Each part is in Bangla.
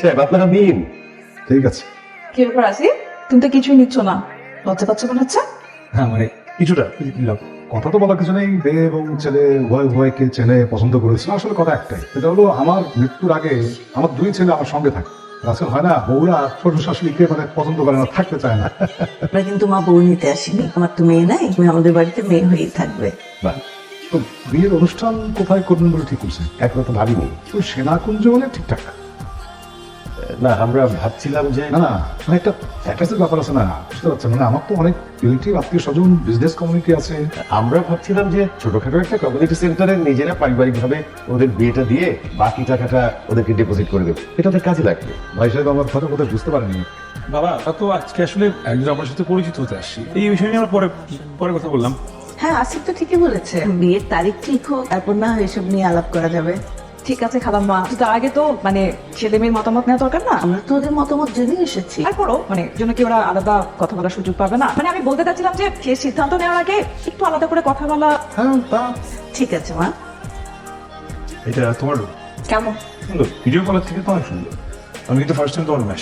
সাহেব আপনারা ঠিক আছে। কি ব্যাপার আছি তুমি তো কিছুই নিচ্ছ না। লজ্জা পাচ্ছ মনে হচ্ছে? হ্যাঁ মানে কিছুটা কথা তো বলার কিছু নেই। মেয়ে এবং ছেলে উভয় উভয়কে ছেলে পছন্দ করেছে আসলে কথা একটাই সেটা হলো আমার মৃত্যুর আগে আমার দুই ছেলে আমার সঙ্গে থাকে। আজকাল হয় না বউরা শ্বশুর শাশুড়িকে মানে পছন্দ করে না থাকতে চায় না। আমরা কিন্তু মা বউ নিতে আসিনি। আমার তো মেয়ে নাই তুমি আমাদের বাড়িতে মেয়ে হয়েই থাকবে। বাহ। তো বিয়ের অনুষ্ঠান কোথায় করবেন বলে ঠিক করছেন? একবার তো ভাবিনি তো সেনাকুঞ্জ বলে ঠিকঠাক না আমরা ভাবছিলাম যে না না মানে একটা স্ট্যাটাসের ব্যাপার আছে না বুঝতে পারছেন মানে আমার তো অনেক রিলেটিভ আত্মীয় স্বজন বিজনেস কমিউনিটি আছে। আমরা ভাবছিলাম যে ছোটখাটো একটা কমিউনিটি সেন্টারে নিজেরা পারিবারিক ভাবে ওদের বিয়েটা দিয়ে বাকি টাকাটা ওদেরকে ডিপোজিট করে দেবো। এটা ওদের কাজে লাগবে। ভাই সাহেব আমার কথা কোথায় বুঝতে পারেননি। বাবা তা তো আজকে আসলে একজন আপনার সাথে পরিচিত হতে আসছি। এই বিষয় নিয়ে আমরা পরে পরে কথা বললাম। হ্যাঁ আসিফ তো ঠিকই বলেছে। বিয়ের তারিখ ঠিক হোক তারপর না এসব নিয়ে আলাপ করা যাবে। ঠিক আছে খালাম্মা। কিন্তু তার আগে তো মানে ছেলে মেয়ের মতামত নেওয়া দরকার না? আমরা তো ওদের মতামত জেনে এসেছি। তারপরও মানে জন্য কি ওরা আলাদা কথা বলার সুযোগ পাবে না। মানে আমি বলতে চাচ্ছিলাম যে সে সিদ্ধান্ত নেওয়ার আগে একটু আলাদা করে কথা বলা। হ্যাঁ তা। ঠিক আছে মা। এটা তোমার কেমন? সুন্দর ভিডিও কলের থেকে তো অনেক সুন্দর। আমি কিন্তু ফার্স্ট টাইম তোমার রুমে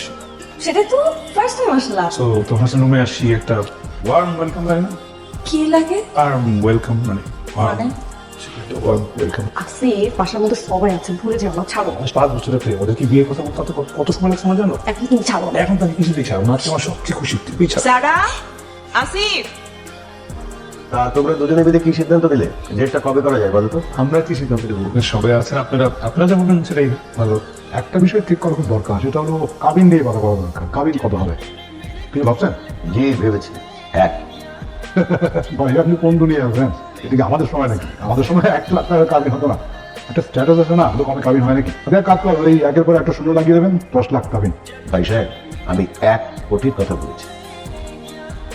সেটাই তো ফার্স্ট টাইম আসলাম। তো তোমার রুমে আসছি একটা ওয়ার্ম ওয়েলকাম লাগে না? কি লাগে? আর ওয়েলকাম মানে মানে? বাসার মধ্যে সবাই আছে ভুলে যাব না ছাড়ো। পাঁচ বছরের প্রেম ওদেরকে বিয়ে কথা কত কত সময় লাগছে আমার জানো? এখন তুমি ছাড়ো। না এখন তাকে কিছুতেই ছাড়ো না তোমার সবচেয়ে খুশি তুই ছাড়ো। সারা আসিফ! তা তোমরা দুজনে মিলে কি সিদ্ধান্ত নিলে? ডেটটা কবে করা যায় বলো তো আমরা কি সিদ্ধান্ত নেব? সবাই আছেন আপনারা আপনারা যেমন সেটাই ভালো। একটা বিষয় ঠিক করা খুব দরকার সেটা হলো কাবিন নিয়ে কথা বলা দরকার। কাবিন কত হবে? কিছু ভাবছেন? জি ভেবেছি। এক। ভাই আপনি কোন দুনিয়া আছেন এদিকে আমাদের সময় নাকি? আমাদের সময় এক লাখ টাকার কাবিন হতো না। একটা স্ট্যাটাস আছে না? তো কমে কাবিন হয় নাকি? আপনি কাজ করবেন এই একের পর একটা শূন্য লাগিয়ে দেবেন দশ লাখ কাবিন। ভাই সাহেব আমি এক কোটির কথা বলেছি।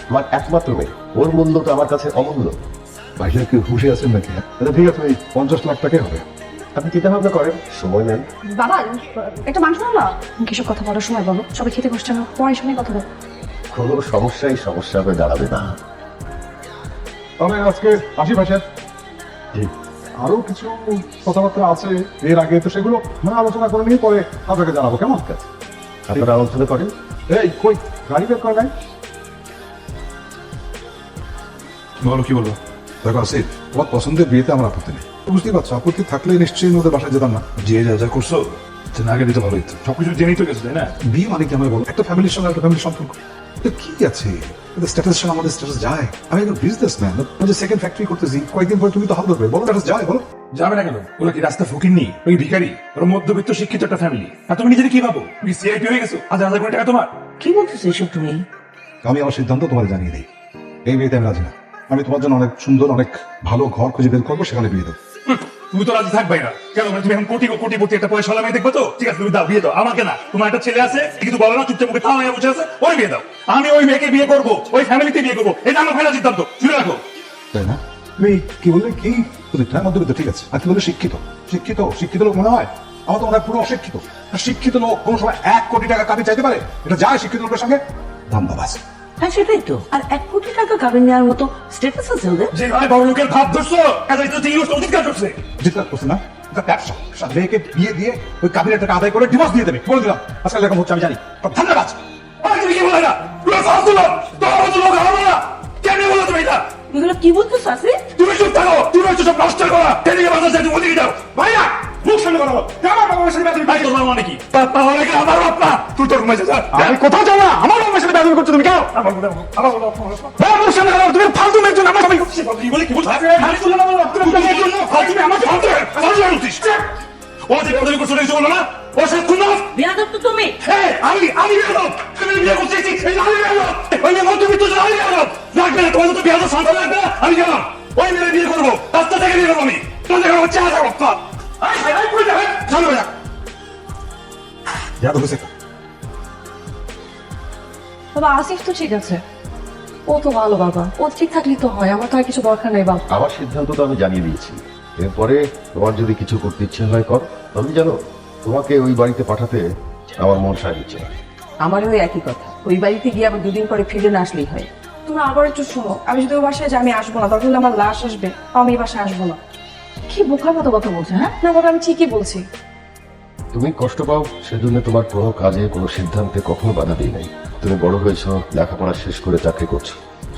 আমার একমাত্র মেয়ে ওর মূল্য তো আমার কাছে অমূল্য। ভাই সাহেব কি খুশি আছেন নাকি? আচ্ছা ঠিক আছে ওই পঞ্চাশ লাখ টাকাই হবে। আপনি চিন্তা ভাবনা করেন। সময় নেন। বাবা একটা মাংস না কিসব কথা বলার সময় বলো? সবাই খেতে বসছে না। পরে সময় কথা বলো। কোনো সমস্যাই সমস্যা হয়ে দাঁড়াবে না। তবে আজকে আসি ভাই জি। আরও কিছু কথাবার্তা আছে এর আগে তো সেগুলো মানে আলোচনা করে নিয়ে পরে আপনাকে জানাব কেমন? আপনারা আলোচনা করেন। এই কই? গাড়ি বের করে নাই? বলো কি বলব? দেখো আসিফ তোমার পছন্দের বিয়েতে আমার আপত্তি নেই। বুঝতেই পারছ আপত্তি থাকলে নিশ্চয়ই ওদের বাসায় যেতাম না। যে যা যা করছ না গেলে তো ভালো হতো। সবকিছু জেনেই তো গেছো তাই না? বিয়ে মানে কি আমায় বলো? একটা ফ্যামিলির সঙ্গে একটা ফ্যামিলির সম্পর্ক। কি আছে? স্ট্যাটাস সঙ্গে আমাদের স্ট্যাটাস যায়। আমি একটা বিজনেস ম্যান যে সেকেন্ড ফ্যাক্টরি করতেছি। কয়েকদিন পরে তুমি তো হাল ধরবে। বলো স্ট্যাটাস যায় বলো। যাবে না কেন? ওরা কি রাস্তা ফকির নি? ওই ভিখারি। ওরা মধ্যবিত্ত শিক্ষিত একটা ফ্যামিলি আর তুমি নিজেকে কি ভাবো? তুমি সিআইপি হয়ে গেছো? হাজার হাজার কোটি টাকা তোমার। কি বলতেছো এসব তুমি? আমি আমার সিদ্ধান্ত তোমার জানিয়ে দিই। এই বিয়েতে আমি রাজি না। আমি তোমার জন্য অনেক সুন্দর অনেক ভালো ঘর খুঁজে বের করব সেখানে বিয়ে দেবো। তুমি তো রাজি থাকবে না। কেন মানে তুমি এখন কোটি কোটি প্রতি একটা পয়সা আমি দেখব তো? ঠিক আছে, তুমি দাও, বিয়ে দাও। আমাকে না, তোমার একটা ছেলে আছে কিন্তু বলো না, চুপচাপ মুখে খাওয়া হয়ে বসে আছে, ওই বিয়ে দাও। আমি ওই মেয়েকে বিয়ে করব, ওই ফ্যামিলিতে বিয়ে করব। এটা আমার ফাইনাল সিদ্ধান্ত, শুনে রাখো। তাই না? তুমি কি বললে? কি? তুমি হ্যাঁ মধ্যবিত্ত, ঠিক আছে। আর কি বললে? শিক্ষিত। শিক্ষিত শিক্ষিত লোক মনে হয়? আমার তো মনে পুরো অশিক্ষিত। শিক্ষিত লোক কোনো সময় এক কোটি টাকা কাবি চাইতে পারে? এটা যায় শিক্ষিত লোকের সঙ্গে? দাম বাবাস হ্যাঁ সেটাই তো। আর এক কোটি টাকা কাবিন নেওয়ার মতো স্ট্যাটাস আছে ওদের? বড় লোকের ভাব ধরছো কাজে তো তিন করছে। করছে না? এটা ব্যবসা। বিয়ে দিয়ে ওই কাবিনের টাকা আদায় করে ডিভোর্স দিয়ে দেবে। বলে দিলাম। আজকাল এরকম হচ্ছে আমি জানি। সব ধান্দাবাজ ওই তুমি কি বলে না তুমি ফালতু লোক। তোমার মতো লোক আমার না। কেমনি বলো তুমি এটা? এগুলো কি বলতেছো আসিফ তুমি চুপ থাকো। তুমি হচ্ছে সব নষ্ট করা। এদিকে বাজার যাই তুমি ওদিকে যাও। ভাইয়া মুখ সামনে করো আমার বাবার সাথে তুমি ভাই তোমার মানে কি? বাবা আমার বাপ তুই তোর রুমে যা আমি কোথাও না। আমার বেদবি করছ তুমি কেন আমার আমার করো তুমি ফালতু মেয়ের জন্য আমার সবাই কি বলে কি বলছো? আমি তুলে না তুমি মেয়ের জন্য। ফালতু মেয়ে আমাকে ফালতু ফালতু করছিস ও যে বেদবি করছ বলো না। ও সব খুনো বিয়াদব তো তুমি। এই, আমি আমি বেয়াদব তুমি বিয়ে করতে এসেছি। এই আমি বেয়াদব ওই মেয়ে মধ্যবিত্ত ছিল আমি বেয়াদব লাগবে না তোমাদের তো বেয়াদব সন্তান লাগবে না। আমি গেলাম ওই মেয়ে বিয়ে করব। রাস্তা থেকে বিয়ে করব আমি। তোমাদের আমার চা যাব সামনে যা যা তো হয়েছে বাবা আসিফ তো ঠিক আছে। ও তো ভালো বাবা। ও ঠিক থাকলেই তো হয় আমার তো আর কিছু দরকার নেই বাবা। আমার সিদ্ধান্ত তো আমি জানিয়ে দিয়েছি। এরপরে তোমার যদি কিছু করতে ইচ্ছে হয় কর আমি জানো তোমাকে ওই বাড়িতে পাঠাতে আমার মন সায় দিচ্ছে না। আমারও ওই একই কথা। ওই বাড়িতে গিয়ে আবার দুদিন পরে ফিরে না আসলেই হয়। তুমি আবার একটু শোনো আমি যদি ও বাসায় যাই আমি আসব না। হলে আমার লাশ আসবে। আমি এই বাসায় আসব না। কি বোকার মতো কথা বলছো হ্যাঁ? না বাবা আমি ঠিকই বলছি। তুমি কষ্ট পাও সেজন্য তোমার কোনো কাজে কোনো সিদ্ধান্তে কখনো বাধা দিই নাই। তুমি বড় হয়েছ লেখাপড়া শেষ করে চাকরি করছ।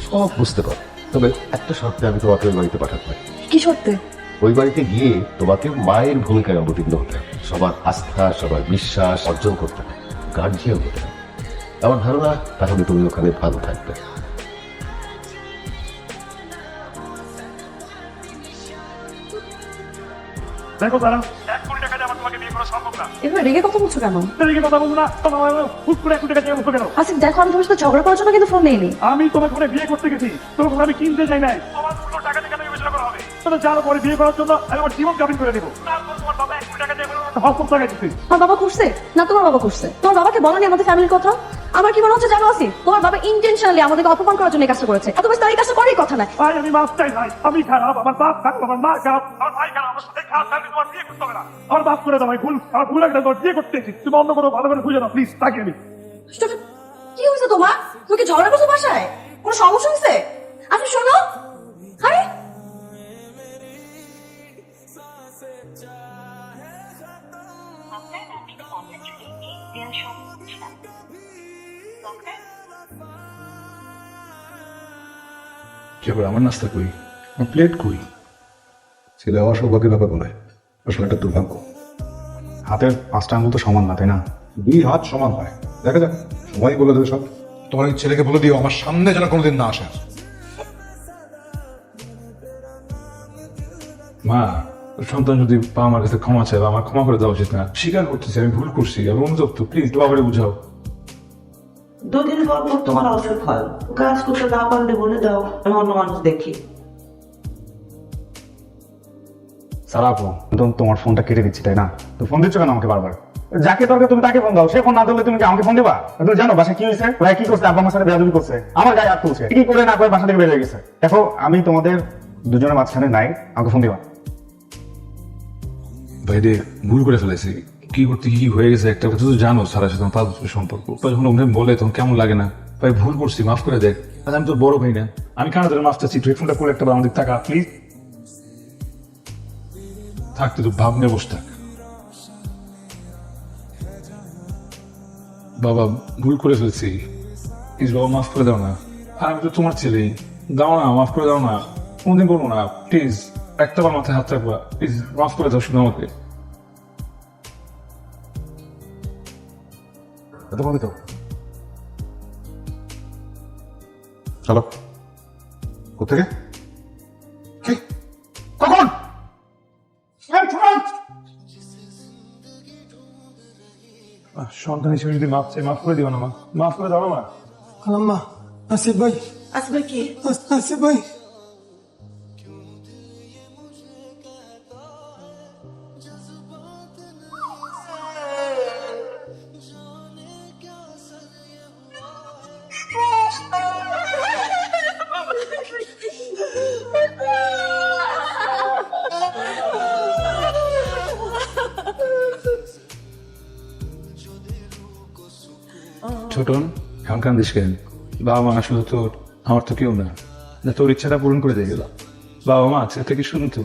সব বুঝতে পারো। তবে একটা শর্তে আমি তোমাকে ওই বাড়িতে পাঠাতে পারি। কি শর্তে? ওই বাড়িতে গিয়ে তোমাকে মায়ের ভূমিকায় অবতীর্ণ হতে হবে। সবার আস্থা সবার বিশ্বাস অর্জন করতে হবে। গার্জিয়ান হতে হবে। আমার ধারণা তাহলে তুমি ওখানে ভালো থাকবে। দেখো তারা। এভাবে রেগে কথা বলছো কেন? এদিকে কথা বলব না তোমার হুট করে এক টাকা বলছো কেন? আসিফ দেখো আমি তোমার সাথে ঝগড়া করার জন্য কিন্তু ফোন নেইনি। আমি তোমার ঘরে বিয়ে করতে গেছি তোমার ঘরে আমি কিনতে চাই নাই। টাকা বিবেচনা করা হবে? যার পরে বিয়ে করার জন্য আমি আমার জীবন কাবিন করে দেবো তোমার বাবা এক কোটি টাকা দিয়ে আমার বাবা করছে? না তোমার বাবা করছে। তোমার বাবাকে বলো আমাদের ফ্যামিলির কথা? আমার কি মনে হচ্ছে জানো আসিফ? তোমার বাবা ইন্টেনশনালি আমাদেরকে অপমান করার জন্য এই কাজটা করেছে। অথবা তার এই কাজটা করারই কথা না ভাই আমি মাফ চাই ভাই আমি খারাপ আমার বাপ খারাপ আমার মা খারাপ আমার ভাই খারাপ আমার সাথে খারাপ আমি তোমার বিয়ে করতে হবে না। আমার বাপ করে দাও ভাই ভুল আমার ভুল একটা তোমার বিয়ে করতে এসেছি। তুমি অন্য কোনো ভালো করে খুঁজে নাও প্লিজ তাকে আমি কি হয়েছে তোমার? তুমি কি ঝগড়া করছ বাসায়? কোনো সমস্যা হয়েছে? আপনি শোনো। আরে। কি হবে? আমার নাস্তা কই? আমার প্লেট কই? ছেলে হওয়া সৌভাগ্যের ব্যাপার বলে। আসলে একটা দুর্ভাগ্য। হাতের পাঁচটা আঙুল তো সমান না, তাই না? দুই হাত সমান হয়। দেখা যাক। সময় বলে দেবে সব। তোমার ছেলেকে বলে দিও, আমার সামনে যেন কোনোদিন না আসে। মা সন্তান যদি আমার কাছে ক্ষমা চায় আমার ক্ষমা করে দেওয়া উচিত না, স্বীকার করতেছি, আমি ভুল করছি, আমি অনুতপ্ত। প্লিজ বাবারে বুঝাও। দুদিন পর পর তোমার অসুখ হয়। কাজ করতে না পারলে বলে দাও আমি অন্য মানুষ দেখি। সারা তো তোমার ফোনটা কেটে দিচ্ছি তাই না? তো ফোন দিচ্ছ কেন আমাকে বারবার? যাকে দরকার তুমি তাকে ফোন দাও সে ফোন না ধরলে তুমি কি আমাকে ফোন দিবা? তুমি জানো বাসা কি হয়েছে? ভাই কি করছে? আব্বা আমার সাথে বেয়াদবি করছে। আমার গায়ে হাত তুলছে। কি করে না করে বাসা থেকে বের হয়ে গেছে? দেখো আমি তোমাদের দুজনের মাঝখানে নাই আমাকে ফোন দিবা। ভাই রে ভুল করে ফেলেছি। কি করতে, কি হয়ে গেছে একটা কথা তো জানো সারা সাথে পাঁচ বছরের সম্পর্ক। যখন ওখানে বলে তখন কেমন লাগে না? ভাই, ভুল করছি, মাফ করে দেখ আমি তোর বড় ভাই না। আমি কেন তোর মাফ চাচ্ছি, তুই ফোনটা করে একটা আমাদের টাকা প্লিজ থাকতে তো ভাব নিয়ে বসে থাক। বাবা, ভুল করে ফেলছি। প্লিজ বাবা, মাফ করে দাও না। আর আমি তো তোমার ছেলে। দাও না, মাফ করে দাও না। কোনোদিন করব না প্লিজ একটা বার মাথায় হাত রাখবা। প্লিজ মাফ করে দাও শুধু আমাকে। এত বলে তো চলো কোথেকে কি? কখন? সন্তান হিসেবে যদি মাফ চাই মাফ করে দিও না মা। মাফ করে দাও না মা। আম্মা আসিফ ভাই। আসবে কি? আস- আসিফ ভাই। ছোটন এখন কান্দিস কেন বাবা মা শুধু তোর, আমার তো কেউ না। তোর ইচ্ছাটা পূরণ করে দিয়ে গেলাম। বাবা মা ছেলে থেকে শুনুন তো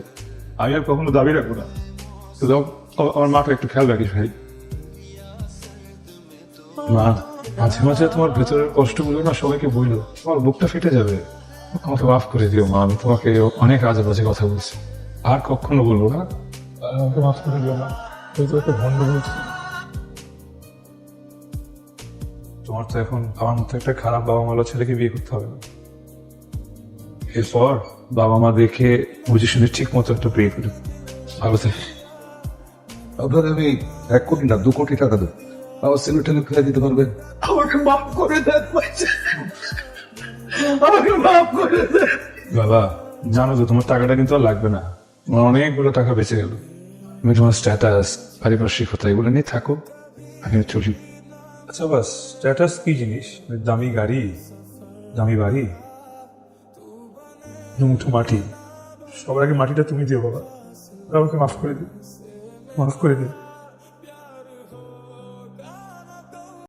আমি আর কখনো দাবি রাখব না। আ- আমার মাটা একটু খেয়াল রাখিস ভাই। মা, মাঝে মাঝে তোমার ভেতরের কষ্টগুলো না সবাইকে বলল, তোমার বুকটা ফেটে যাবে। আমাকে মাফ করে দিও মা, আমি তোমাকে অনেক আজে বাজে কথা বলছি। আর কখনো বলব না। আমাকে মাফ করে দিও না তুই তো একটা ভণ্ড বলছি। তো এখন আমার মতো একটা খারাপ বাবা মালা ছেলেকে বিয়ে করতে হবে এরপর বাবা মা দেখে বুঝে শুনে ঠিক মতো একটা বিয়ে করে ভালো থাকিস আপনার আমি এক কোটি না দু কোটি টাকা দেবো। আমার ছেলেটাকে ফেলে দিতে পারবেন? আমাকে মাফ করে দেন আমাকে মাফ করে দেন। বাবা জানো তো তোমার টাকাটা কিন্তু আর লাগবে না। তোমার অনেকগুলো টাকা বেঁচে গেল। তুমি তোমার স্ট্যাটাস পারিপার্শ্বিকতা এগুলো নিয়ে থাকো আমি চলি। আচ্ছা বাস স্ট্যাটাস কি জিনিস? দামি গাড়ি, দামি বাড়ি মুঠো মাটি, সবার আগে মাটিটা তুমি দিও, বাবা। আমাকে মাফ করে দিও, মাফ করে দিও।